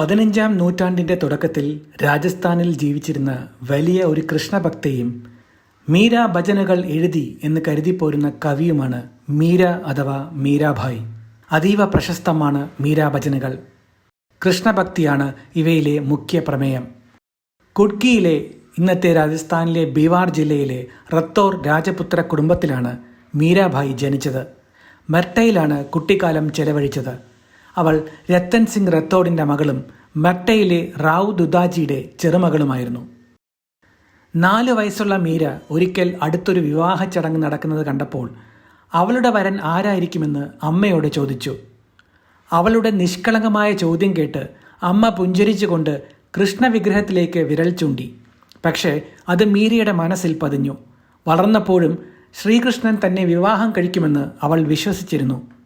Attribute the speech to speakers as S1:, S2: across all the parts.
S1: പതിനഞ്ചാം നൂറ്റാണ്ടിന്റെ തുടക്കത്തിൽ രാജസ്ഥാനിൽ ജീവിച്ചിരുന്ന വലിയ ഒരു കൃഷ്ണഭക്തയും മീര ഭജനകൾ എഴുതി എന്ന് കരുതിപ്പോരുന്ന കവിയുമാണ് മീര അഥവാ മീരാഭായ്. അതീവ പ്രശസ്തമാണ് മീര ഭജനകൾ. കൃഷ്ണഭക്തിയാണ് ഇവയിലെ മുഖ്യ പ്രമേയം. കുഡ്കിയിലെ ഇന്നത്തെ രാജസ്ഥാനിലെ ബീവാർ ജില്ലയിലെ റത്തോർ രാജപുത്ര കുടുംബത്തിലാണ് മീരാഭായ് ജനിച്ചത്. മെർട്ടയിലാണ് കുട്ടിക്കാലം ചെലവഴിച്ചത്. അവൾ രത്തൻ സിംഗ് റത്തോഡിന്റെ മകളും മട്ടയിലെ റാവു ദുദാജിയുടെ ചെറുമകളുമായിരുന്നു. നാല് വയസ്സുള്ള മീര ഒരിക്കൽ അടുത്തൊരു വിവാഹ ചടങ്ങ് നടക്കുന്നത് കണ്ടപ്പോൾ അവളുടെ വരൻ ആരായിരിക്കുമെന്ന് അമ്മയോട് ചോദിച്ചു. അവളുടെ നിഷ്കളങ്കമായ ചോദ്യം കേട്ട് അമ്മ പുഞ്ചരിച്ചുകൊണ്ട് കൃഷ്ണവിഗ്രഹത്തിലേക്ക് വിരൽ ചൂണ്ടി. പക്ഷേ അത് മീരയുടെ മനസ്സിൽ പതിഞ്ഞു. വളർന്നപ്പോഴും ശ്രീകൃഷ്ണൻ തന്നെ വിവാഹം കഴിക്കുമെന്ന് അവൾ വിശ്വസിച്ചിരുന്നു.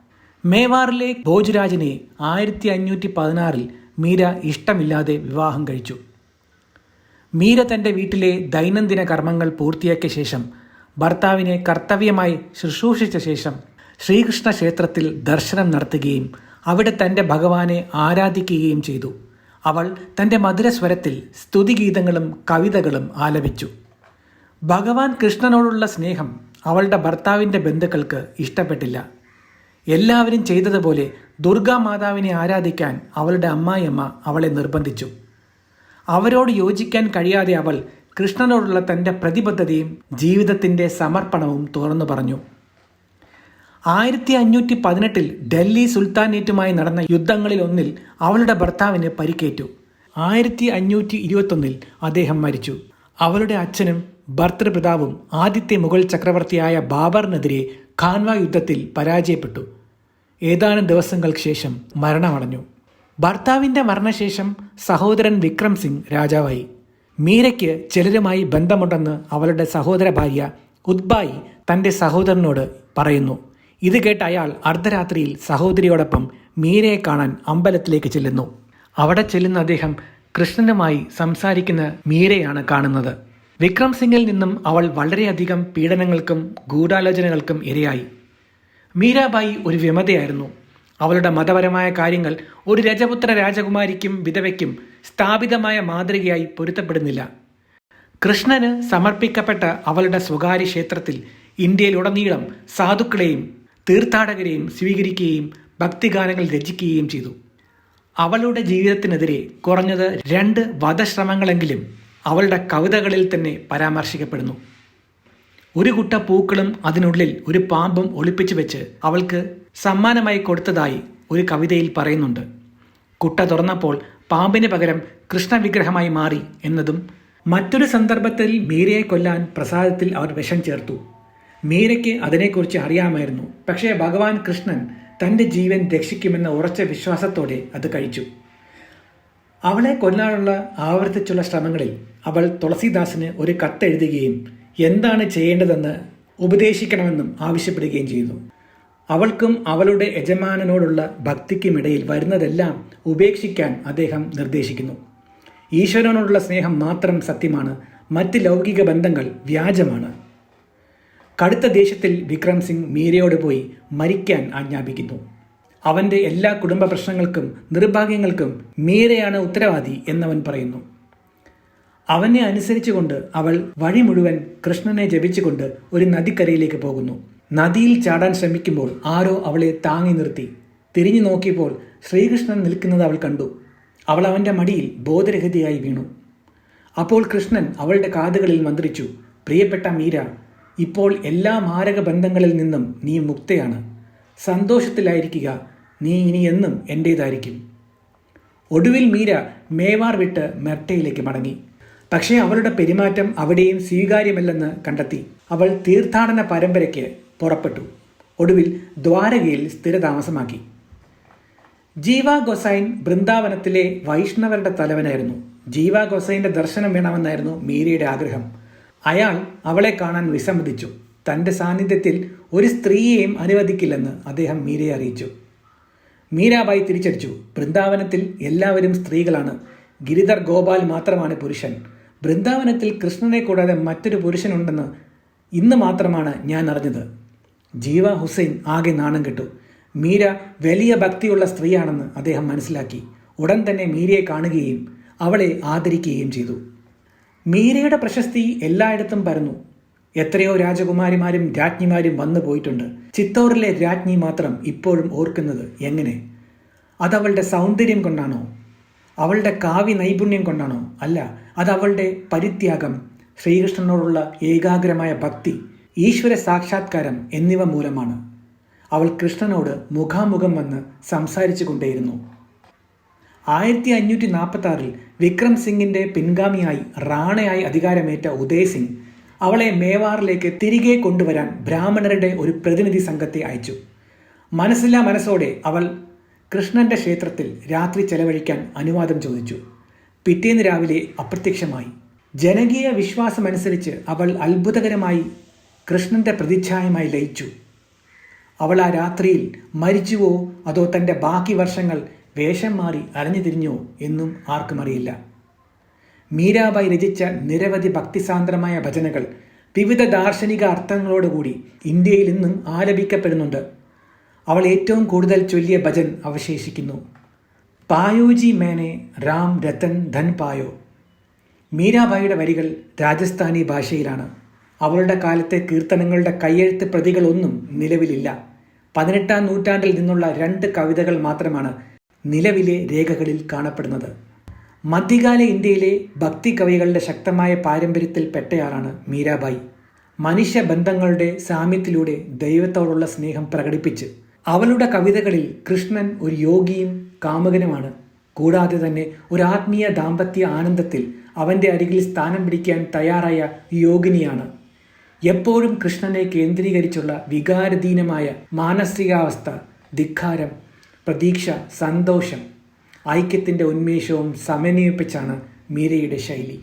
S1: മേവാറിലെ ഭോജ്രാജിനെ ആയിരത്തി അഞ്ഞൂറ്റി പതിനാറിൽ മീര ഇഷ്ടമില്ലാതെ വിവാഹം കഴിച്ചു. മീര തന്റെ വീട്ടിലെ ദൈനംദിന കർമ്മങ്ങൾ പൂർത്തിയാക്കിയ ശേഷം ഭർത്താവിനെ കർത്തവ്യമായി ശുശ്രൂഷിച്ച ശേഷം ശ്രീകൃഷ്ണ ക്ഷേത്രത്തിൽ ദർശനം നടത്തുകയും അവിടെ തന്റെ ഭഗവാനെ ആരാധിക്കുകയും ചെയ്തു. അവൾ തന്റെ മധുരസ്വരത്തിൽ സ്തുതിഗീതങ്ങളും കവിതകളും ആലപിച്ചു. ഭഗവാൻ കൃഷ്ണനോടുള്ള സ്നേഹം അവളുടെ ഭർത്താവിന്റെ ബന്ധുക്കൾക്ക് ഇഷ്ടപ്പെട്ടില്ല. എല്ലാവരും ചെയ്തതുപോലെ ദുർഗാ മാതാവിനെ ആരാധിക്കാൻ അവളുടെ അമ്മായിയമ്മ അവളെ നിർബന്ധിച്ചു. അവരോട് യോജിക്കാൻ കഴിയാതെ അവൾ കൃഷ്ണനോടുള്ള തന്റെ പ്രതിബദ്ധതയും ജീവിതത്തിന്റെ സമർപ്പണവും തുറന്നു പറഞ്ഞു. ആയിരത്തി അഞ്ഞൂറ്റി പതിനെട്ടിൽ ഡൽഹി സുൽത്താനേറ്റുമായി നടന്ന യുദ്ധങ്ങളിൽ ഒന്നിൽ അവളുടെ ഭർത്താവിന് പരിക്കേറ്റു. ആയിരത്തി അഞ്ഞൂറ്റി ഇരുപത്തൊന്നിൽ അദ്ദേഹം മരിച്ചു. അവളുടെ അച്ഛനും ഭർത്തൃപിതാവും ആദ്യത്തെ മുഗൾ ചക്രവർത്തിയായ ബാബറിനെതിരെ ഖാൻവ യുദ്ധത്തിൽ പരാജയപ്പെട്ടു. ഏതാനും ദിവസങ്ങൾക്ക് ശേഷം മരണമടഞ്ഞു. ഭർത്താവിന്റെ മരണശേഷം സഹോദരൻ വിക്രം സിംഗ് രാജാവായി. മീരയ്ക്ക് ചിലരുമായി ബന്ധമുണ്ടെന്ന് അവളുടെ സഹോദര ഭാര്യ ഉദ്ബായി തന്റെ സഹോദരനോട് പറയുന്നു. ഇത് കേട്ട അയാൾ അർദ്ധരാത്രിയിൽ സഹോദരിയോടൊപ്പം മീരയെ കാണാൻ അമ്പലത്തിലേക്ക് ചെല്ലുന്നു. അവിടെ ചെല്ലുന്ന അദ്ദേഹം കൃഷ്ണനുമായി സംസാരിക്കുന്ന മീരയാണ് കാണുന്നത്. വിക്രം സിംഗിൽ നിന്നും അവൾ വളരെയധികം പീഡനങ്ങൾക്കും ഗൂഢാലോചനകൾക്കും ഇരയായി. മീരാബായി ഒരു വിമതയായിരുന്നു. അവളുടെ മതപരമായ കാര്യങ്ങൾ ഒരു രജപുത്ര രാജകുമാരിക്കും വിധവയ്ക്കും സ്ഥാപിതമായ മാതൃകയായി പൊരുത്തപ്പെടുന്നില്ല. കൃഷ്ണന് സമർപ്പിക്കപ്പെട്ട അവളുടെ സ്വകാര്യ ക്ഷേത്രത്തിൽ ഇന്ത്യയിലുടനീളം സാധുക്കളെയും തീർത്ഥാടകരെയും സ്വീകരിക്കുകയും ഭക്തിഗാനങ്ങൾ രചിക്കുകയും ചെയ്തു. അവളുടെ ജീവിതത്തിനെതിരെ കുറഞ്ഞത് രണ്ട് വധശ്രമങ്ങളെങ്കിലും അവളുടെ കവിതകളിൽ തന്നെ പരാമർശിക്കപ്പെടുന്നു. ഒരു കുട്ട പൂക്കളും അതിനുള്ളിൽ ഒരു പാമ്പും ഒളിപ്പിച്ചു വെച്ച് അവൾക്ക് സമ്മാനമായി കൊടുത്തതായി ഒരു കവിതയിൽ പറയുന്നുണ്ട്. കുട്ട തുറന്നപ്പോൾ പാമ്പിന് പകരം കൃഷ്ണവിഗ്രഹമായി മാറി എന്നതും മറ്റൊരു സന്ദർഭത്തിൽ മീരയെ കൊല്ലാൻ പ്രസാദത്തിൽ അവർ വിഷം ചേർത്തു. മീരയ്ക്ക് അതിനെക്കുറിച്ച് അറിയാമായിരുന്നു. പക്ഷേ ഭഗവാൻ കൃഷ്ണൻ തന്റെ ജീവൻ രക്ഷിക്കുമെന്ന ഉറച്ച വിശ്വാസത്തോടെ അത് കഴിച്ചു. അവളെ കൊല്ലാനുള്ള ആവർത്തിച്ചുള്ള ശ്രമങ്ങളിൽ അവൾ തുളസീദാസിന് ഒരു കത്തെഴുതുകയും എന്താണ് ചെയ്യേണ്ടതെന്ന് ഉപദേശിക്കണമെന്നും ആവശ്യപ്പെടുകയും ചെയ്തു. അവൾക്കും അവളുടെ യജമാനനോടുള്ള ഭക്തിക്കുമിടയിൽ വരുന്നതെല്ലാം ഉപേക്ഷിക്കാൻ അദ്ദേഹം നിർദ്ദേശിക്കുന്നു. ഈശ്വരനോടുള്ള സ്നേഹം മാത്രം സത്യമാണ് മറ്റ് ലൗകിക ബന്ധങ്ങൾ വ്യാജമാണ്. കടുത്ത ദേശത്തിൽ വിക്രം സിംഗ് മീരയോട് പോയി മരിക്കാൻ ആജ്ഞാപിക്കുന്നു. അവന്റെ എല്ലാ കുടുംബ പ്രശ്നങ്ങൾക്കും നിർഭാഗ്യങ്ങൾക്കും മീരയാണ് ഉത്തരവാദി എന്നവൻ പറയുന്നു. അവനെ അനുസരിച്ചുകൊണ്ട് അവൾ വഴി മുഴുവൻ കൃഷ്ണനെ ജപിച്ചുകൊണ്ട് ഒരു നദിക്കരയിലേക്ക് പോകുന്നു. നദിയിൽ ചാടാൻ ശ്രമിക്കുമ്പോൾ ആരോ അവളെ താങ്ങി നിർത്തി. തിരിഞ്ഞു നോക്കിയപ്പോൾ ശ്രീകൃഷ്ണൻ നിൽക്കുന്നത് അവൾ കണ്ടു. അവൾ അവന്റെ മടിയിൽ ബോധരഹിതയായി വീണു. അപ്പോൾ കൃഷ്ണൻ അവളുടെ കാതുകളിൽ മന്ത്രിച്ചു പ്രിയപ്പെട്ട മീര ഇപ്പോൾ എല്ലാ മാരക ബന്ധങ്ങളിൽ നിന്നും നീ മുക്തയാണ്. സന്തോഷത്തിലായിരിക്കുക. നീ ഇനി എന്നും എന്റേതായിരിക്കും ഒടുവിൽ മീര മേവാർ വിട്ട് മെർട്ടയിലേക്ക് മടങ്ങി. പക്ഷേ അവളുടെ പെരുമാറ്റം അവിടെയും സ്വീകാര്യമല്ലെന്ന് കണ്ടെത്തി. അവൾ തീർത്ഥാടന പരമ്പരയ്ക്ക് പുറപ്പെട്ടു. ഒടുവിൽ ദ്വാരകയിൽ സ്ഥിരതാമസമാക്കി. ജീവ ഗൊസൈൻ ബൃന്ദാവനത്തിലെ വൈഷ്ണവരുടെ തലവനായിരുന്നു. ജീവ ഗോസൈന്റെ ദർശനം വേണമെന്നായിരുന്നു മീരയുടെ ആഗ്രഹം. അയാൾ അവളെ കാണാൻ വിസമ്മതിച്ചു. തന്റെ സാന്നിധ്യത്തിൽ ഒരു സ്ത്രീയെയും അനുവദിക്കില്ലെന്ന് അദ്ദേഹം മീരയെ അറിയിച്ചു. മീരാബായി തിരിച്ചടിച്ചു. ബൃന്ദാവനത്തിൽ എല്ലാവരും സ്ത്രീകളാണ്. ഗിരിധർ ഗോപാൽ മാത്രമാണ് പുരുഷൻ. ബൃന്ദാവനത്തിൽ കൃഷ്ണനെ കൂടാതെ മറ്റൊരു പുരുഷനുണ്ടെന്ന് ഇന്ന് മാത്രമാണ് ഞാൻ അറിഞ്ഞത്. ജീവ ഹുസൈൻ ആകെ നാണം കെട്ടു. മീര വലിയ ഭക്തിയുള്ള സ്ത്രീയാണെന്ന് അദ്ദേഹം മനസ്സിലാക്കി. ഉടൻ തന്നെ മീരയെ കാണുകയും അവളെ ആദരിക്കുകയും ചെയ്തു. മീരയുടെ പ്രശസ്തി എല്ലായിടത്തും പരന്നു. എത്രയോ രാജകുമാരിമാരും രാജ്ഞിമാരും വന്നു പോയിട്ടുണ്ട്. ചിത്തോറിലെ രാജ്ഞി മാത്രം ഇപ്പോഴും ഓർക്കുന്നത് എങ്ങനെ? അതവളുടെ സൗന്ദര്യം കൊണ്ടാണോ? അവളുടെ കാവ്യ നൈപുണ്യം കൊണ്ടാണോ? അല്ല അത് അവളുടെ പരിത്യാഗം ശ്രീകൃഷ്ണനോടുള്ള ഏകാഗ്രമായ ഭക്തി ഈശ്വര സാക്ഷാത്കാരം എന്നിവ മൂലമാണ്. അവൾ കൃഷ്ണനോട് മുഖാമുഖം വന്ന് സംസാരിച്ചു കൊണ്ടേയിരുന്നു. ആയിരത്തി അഞ്ഞൂറ്റി നാൽപ്പത്തി ആറിൽ വിക്രം സിംഗിന്റെ പിൻഗാമിയായി റാണയായി അധികാരമേറ്റ ഉദയ് സിംഗ് അവളെ മേവാറിലേക്ക് തിരികെ കൊണ്ടുവരാൻ ബ്രാഹ്മണരുടെ ഒരു പ്രതിനിധി സംഘത്തെ അയച്ചു. മനസ്സില്ലാ മനസ്സോടെ അവൾ കൃഷ്ണന്റെ ക്ഷേത്രത്തിൽ രാത്രി ചെലവഴിക്കാൻ അനുവാദം ചോദിച്ചു. പിറ്റേന്ന് രാവിലെ അപ്രത്യക്ഷമായി. ജനകീയ വിശ്വാസമനുസരിച്ച് അവൾ അത്ഭുതകരമായി കൃഷ്ണന്റെ പ്രതിച്ഛായമായി ലയിച്ചു. അവൾ ആ രാത്രിയിൽ മരിച്ചുവോ അതോ തന്റെ ബാക്കി വർഷങ്ങൾ വേഷം മാറി അലഞ്ഞു തിരിഞ്ഞോ എന്നും ആർക്കും അറിയില്ല. മീരാബായി രചിച്ച നിരവധി ഭക്തിസാന്ദ്രമായ ഭജനകൾ വിവിധ ദാർശനിക അർത്ഥങ്ങളോടുകൂടി ഇന്ത്യയിൽ ഇന്നും ആലപിക്കപ്പെടുന്നുണ്ട്. അവൾ ഏറ്റവും കൂടുതൽ ചൊല്ലിയ ഭജൻ അവശേഷിക്കുന്നു. പായോജി മേനെ രാം രത്തൻ ധൻ പായോ. മീരാബായിയുടെ വരികൾ രാജസ്ഥാനി ഭാഷയിലാണ്. അവളുടെ കാലത്തെ കീർത്തനങ്ങളുടെ കയ്യെഴുത്ത് പ്രതികളൊന്നും നിലവിലില്ല. പതിനെട്ടാം നൂറ്റാണ്ടിൽ നിന്നുള്ള രണ്ട് കവിതകൾ മാത്രമാണ് നിലവിലെ രേഖകളിൽ കാണപ്പെടുന്നത്. മധ്യകാല ഇന്ത്യയിലെ ഭക്തി കവികളുടെ ശക്തമായ പാരമ്പര്യത്തിൽ പെട്ടയാളാണ് മീരാബായി. മനുഷ്യബന്ധങ്ങളുടെ സാമ്യത്തിലൂടെ ദൈവത്തോടുള്ള സ്നേഹം പ്രകടിപ്പിച്ച് അവളുടെ കവിതകളിൽ കൃഷ്ണൻ ഒരു യോഗിയും കാമകനുമാണ്. കൂടാതെ തന്നെ ഒരു ആത്മീയ ദാമ്പത്യ ആനന്ദത്തിൽ അവന്റെ അരികിൽ സ്ഥാനം പിടിക്കാൻ തയ്യാറായ യോഗിനിയാണ്. എപ്പോഴും കൃഷ്ണനെ കേന്ദ്രീകരിച്ചുള്ള വികാരധീനമായ മാനസികാവസ്ഥ ധിക്കാരം പ്രതീക്ഷ സന്തോഷം ഐക്യത്തിന്റെ ഉന്മേഷവും സമന്വയിപ്പിച്ചാണ് മീരയുടെ ശൈലി.